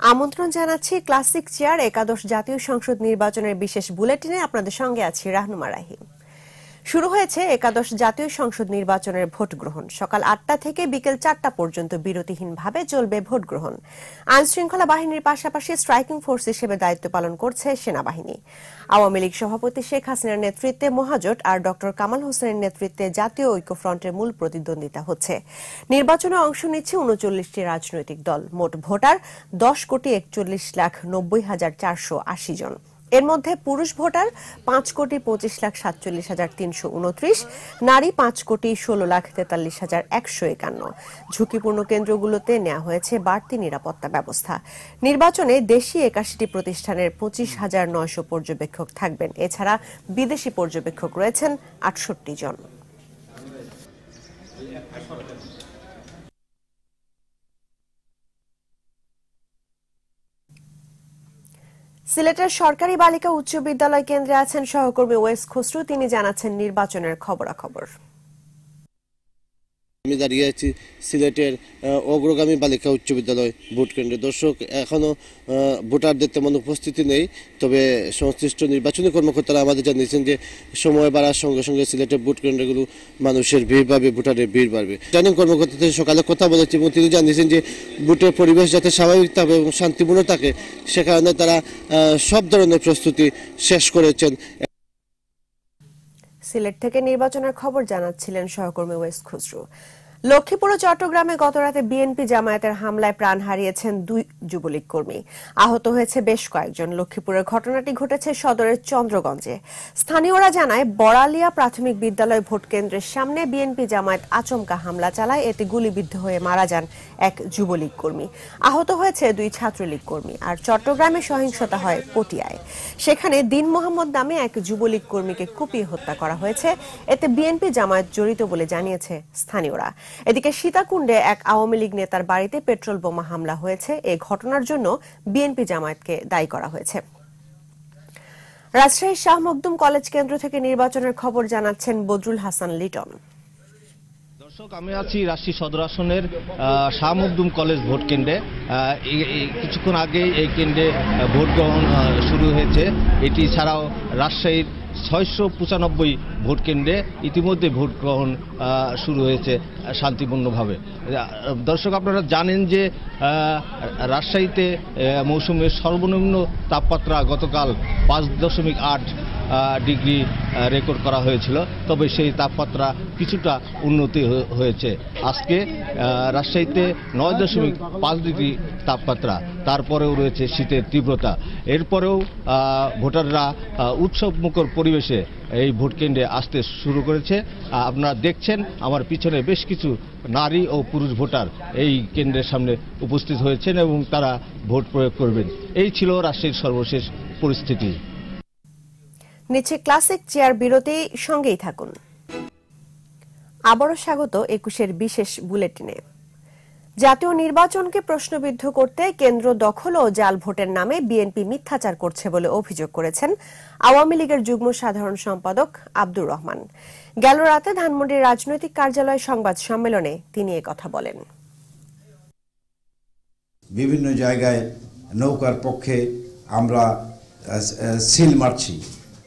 আমন্ত্রণ জানাচ্ছি classic chair একাদশ জাতীয় সংসদ নির্বাচনের বিশেষ বুলেটিনে। আপনাদের সঙ্গে আছি রাহনুমা রাহিম। শুরু হয়েছে একাদশ জাতীয় সংসদ নির্বাচনের ভোট গ্রহণ। সকাল আটটা থেকে বিকেল চারটা পর্যন্ত বিরতিহীনভাবে চলবে ভোট গ্রহণ। আইন শৃঙ্খলা বাহিনীর পাশাপাশি স্ট্রাইকিং ফোর্স হিসেবে দায়িত্ব পালন করছে সেনাবাহিনী। আওয়ামী লীগ সভাপতি শেখ হাসিনার নেতৃত্বে মহাজোট আর ড কামাল হোসেনের নেতৃত্বে জাতীয় ঐক্যফ্রন্টের মূল প্রতিদ্বন্দ্বিতা হচ্ছে। নির্বাচনে অংশ নিচ্ছে উনচল্লিশটি রাজনৈতিক দল। মোট ভোটার দশ কোটি একচল্লিশ লাখ নব্বই হাজার চারশো আশি জন। এর মধ্যে পুরুষ ভোটার পাঁচ কোটি পঁচিশ লাখ সাতচল্লিশ হাজার তিনশো উনত্রিশ, নারী পাঁচ কোটি ষোলো লাখ তেতাল্লিশ হাজার একশো একান্ন। ঝুঁকিপূর্ণ কেন্দ্রগুলোতে নেওয়া হয়েছে বাড়তি নিরাপত্তা ব্যবস্থা। নির্বাচনে দেশি একাশিটি প্রতিষ্ঠানের পঁচিশ হাজার নয়শো পর্যবেক্ষক থাকবেন। এছাড়া বিদেশি পর্যবেক্ষক রয়েছেন আটষট্টি জন। সিলেটের সরকারি বালিকা উচ্চ বিদ্যালয় কেন্দ্রে আছেন সহকর্মী ওয়েস খসরু। তিনি জানাচ্ছেন নির্বাচনের খবরাখবর। আমি দাঁড়িয়ে আছি সিলেটের অগ্রগামী বালিকা উচ্চ বিদ্যালয় ভোট কেন্দ্রে। দর্শক এখনও ভোটারদের তেমন উপস্থিতি নেই, তবে সংশ্লিষ্ট নির্বাচনী কর্মকর্তারা আমাদের জানিয়েছেন যে সময় বাড়ার সঙ্গে সঙ্গে সিলেটের ভোট কেন্দ্রগুলো মানুষের ভিড় বাড়বে, ভোটারের ভিড় বাড়বে। রিটার্নিং কর্মকর্তাদের সকালে কথা বলেছি এবং তিনি জানিয়েছেন যে ভোটের পরিবেশ যাতে স্বাভাবিক থাকে এবং শান্তিপূর্ণ থাকে, সে কারণে তারা সব ধরনের প্রস্তুতি শেষ করেছেন। সিলেট থেকে নির্বাচনের খবর জানাচ্ছিলেন সহকর্মী ওয়েস খুসরু। লক্ষ্মীপুর ও চট্টগ্রামে গতরাতে বিএনপি জামায়াতের হামলায় প্রাণ হারিয়েছেন দুই যুবলীগ কর্মী। আহত হয়েছে বেশ কয়েকজন। লক্ষ্মীপুরের ঘটনাটি ঘটেছে সদরের চন্দ্রগঞ্জে। স্থানীয়রা জানায়, বড়ালিয়া প্রাথমিক বিদ্যালয় ভোট কেন্দ্রের সামনে বিএনপি জামায়াত আচমকা হামলা চালায়। এতে গুলিবিদ্ধ হয়ে মারা যান এক যুবলীগ কর্মী। আহত হয়েছে দুই ছাত্রলীগ কর্মী আর চট্টগ্রামে সহিংসতা হয় পটিয়ায়। সেখানে দিন মোহাম্মদ নামে এক যুবলীগ কর্মীকে কুপিয়ে হত্যা করা হয়েছে। এতে বিএনপি জামায়াত জড়িত বলে জানিয়েছে স্থানীয়রা। এদিকে সীতাকুণ্ডে এক আওয়ামী লীগ নেতার বাড়িতে পেট্রোল বোমা হামলা হয়েছে। এ ঘটনার জন্য বিএনপি জামায়াতকে দায়ী করা হয়েছে। রাজশাহী শাহ মখদুম কলেজ কেন্দ্র থেকে নির্বাচনের খবর জানাচ্ছেন বদরুল হাসান লিটন। দর্শক, আমি আছি রাজশাহী সদর আসনের শাহ মখদুম কলেজ ভোট কেন্দ্রে। কিছুক্ষণ আগে এই কেন্দ্রে ভোট গ্রহণ শুরু হয়েছে। এটি ছাড়াও রাজশাহীর ছয়শো পঁচানব্বই ভোট কেন্দ্রে ইতিমধ্যে ভোট গ্রহণ শুরু হয়েছে শান্তিপূর্ণভাবে। দর্শক, আপনারা জানেন যে রাজশাহীতে মৌসুমের সর্বনিম্ন তাপমাত্রা গতকাল পাঁচ দশমিক আট ডিগ্রি রেকর্ড করা হয়েছিল। তবে সেই তাপমাত্রা কিছুটা উন্নতি হয়েছে। আজকে রাজশাহীতে নয় দশমিক পাঁচ ডিগ্রি তাপমাত্রা। তারপরেও রয়েছে শীতের তীব্রতা। এরপরেও ভোটাররা উৎসব মুখর পরিবেশে এই ভোট কেন্দ্রে আসতে শুরু করেছে। আপনারা দেখছেন, আমার পিছনে বেশ কিছু নারী ও পুরুষ ভোটার এই কেন্দ্রের সামনে উপস্থিত হয়েছেন এবং তারা ভোট প্রয়োগ করবেন। এই ছিল রাজশাহীর সর্বশেষ পরিস্থিতি। নিচে ক্লাসিক চেয়ার বিরতি সঙ্গেই থাকুন। আবারও স্বাগত একুশের বিশেষ বুলেটিনে। জাতীয় নির্বাচনকে প্রশ্নবিদ্ধ করতে কেন্দ্র দখল ও জাল ভোটের নামে বিএনপি মিথ্যাচার করছে বলে অভিযোগ করেছেন আওয়ামী লীগের যুগ্ম সাধারণ সম্পাদক আব্দুর রহমান। গেল রাতে ধানমন্ডির রাজনৈতিক কার্যালয় সংবাদ সম্মেলনে তিনি কথা বলেন। বিভিন্ন জায়গায় নৌকার পক্ষে আমরা সিল মারছি।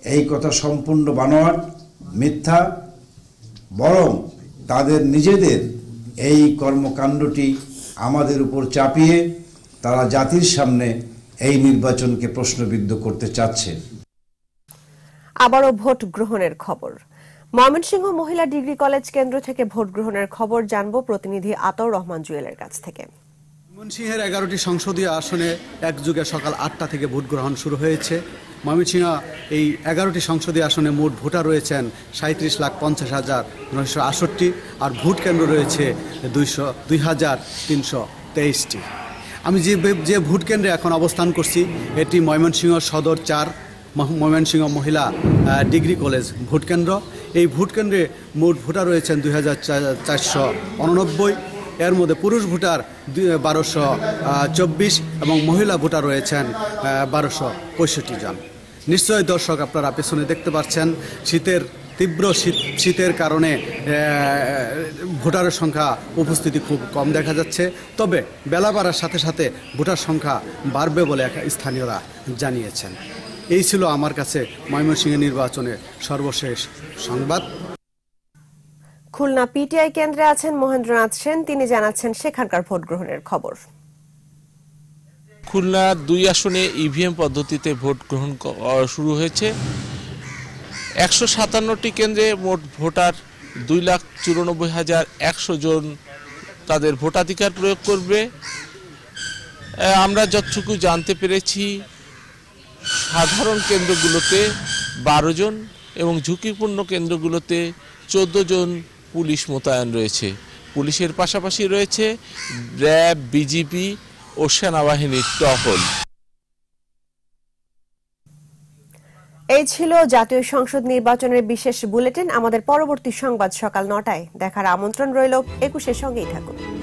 এই কথা সম্পূর্ণ বানোয়াট, মিথ্যা, বরং তাদের নিজেদের এই কর্মকাণ্ডটি আমাদের উপর চাপিয়ে তারা জাতির সামনে এই নির্বাচনকে প্রশ্নবিদ্ধ করতে চাচ্ছে। আবারও ভোট গ্রহণের খবর। ময়মনসিংহ মহিলা ডিগ্রি কলেজ কেন্দ্র থেকে ভোট গ্রহণের খবর জানব প্রতিনিধি আতর রহমান জুয়েলের কাছ থেকে। ময়মনসিংহের এগারোটি সংসদীয় আসনে এক যুগে সকাল আটটা থেকে ভোট গ্রহণ শুরু হয়েছে। ময়মনসিংহ এই এগারোটি সংসদীয় আসনে মোট ভোটার রয়েছেন সাঁত্রিশ লাখ পঞ্চাশ হাজার নয়শো আষট্টি আর ভোট কেন্দ্র রয়েছে দুইশো, দুই হাজার তিনশো তেইশটি। আমি যে যে ভোট কেন্দ্রে এখন অবস্থান করছি, এটি ময়মনসিংহ সদর চার ময়মনসিংহ মহিলা ডিগ্রি কলেজ ভোট কেন্দ্র। এই ভোট কেন্দ্রে মোট ভোটার রয়েছেন দুই হাজার চারশো উননব্বই। এর মধ্যে পুরুষ ভোটার বারোশো চব্বিশ এবং মহিলা ভোটার রয়েছেন বারোশো পঁয়ষট্টি জন। নিশ্চয়ই দর্শক আপনারা পেছনে দেখতে পাচ্ছেন, শীতের, তীব্র শীত, শীতের কারণে ভোটারের সংখ্যা উপস্থিতি খুব কম দেখা যাচ্ছে। তবে বেলা বাড়ার সাথে সাথে ভোটার সংখ্যা বাড়বে বলে স্থানীয়রা জানিয়েছেন। এই ছিল আমার কাছে ময়মনসিংহ নির্বাচনের সর্বশেষ সংবাদ। খুলনা পিটিআই কেন্দ্রে আছেন মহেন্দ্রনাথ সেন। তিনি জানাচ্ছেন সেখানকার ভোট গ্রহণের খবর। খুলনা দুই আসনে ইভিএম পদ্ধতিতে ভোট গ্রহণ শুরু হয়েছে। একশো সাতান্নটি কেন্দ্রে মোট ভোটার দুই লাখ চুরানব্বই হাজার একশো জন তাদের ভোটাধিকার প্রয়োগ করবে। আমরা যতটুকু জানতে পেরেছি, সাধারণ কেন্দ্রগুলোতে বারো জন এবং ঝুঁকিপূর্ণ কেন্দ্রগুলোতে চোদ্দ জন পুলিশ মোতায়েন রয়েছে। পুলিশের পাশাপাশি রয়েছে র্যাব বিজিপি ও সেনাবাহিনীর টহল। এই ছিল জাতীয় সংসদ নির্বাচনের বিশেষ বুলেটিন। আমাদের পরবর্তী সংবাদ সকাল নটায়। দেখার আমন্ত্রণ রইল একুশের সঙ্গেই থাকুন।